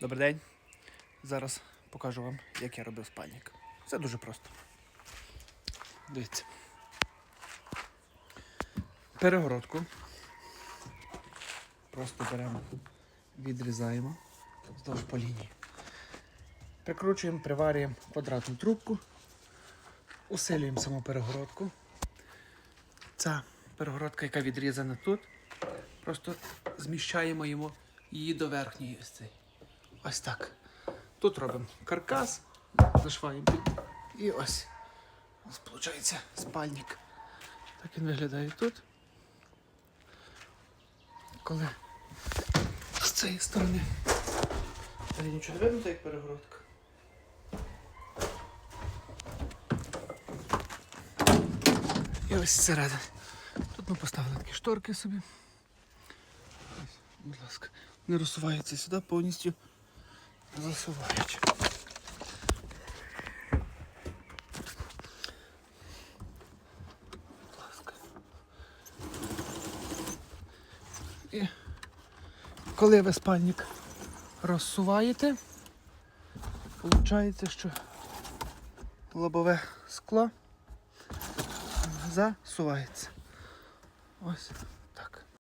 Добрий день. Зараз покажу вам, як я робив спальник. Це дуже просто. Дивіться. Перегородку. Просто беремо, відрізаємо вздовж по лінії. Прикручуємо, приварюємо квадратну трубку, усилюємо саму перегородку. Ця перегородка, яка відрізана тут, просто зміщаємо її до верхньої ось цей. Ось так. Тут робимо каркас, зашиваємо під. І ось. Ось виходить спальник. Так він виглядає тут. Коли з цієї сторони. Та нічого не видно, так як перегородка. І ось зсередини. Тут ми поставили такі шторки собі. Ось, будь ласка. Не розсуваються сюди повністю засуваючи. Будь ласка. І коли ви спальник розсуваєте, виходить, що лобове скло засувається. Ось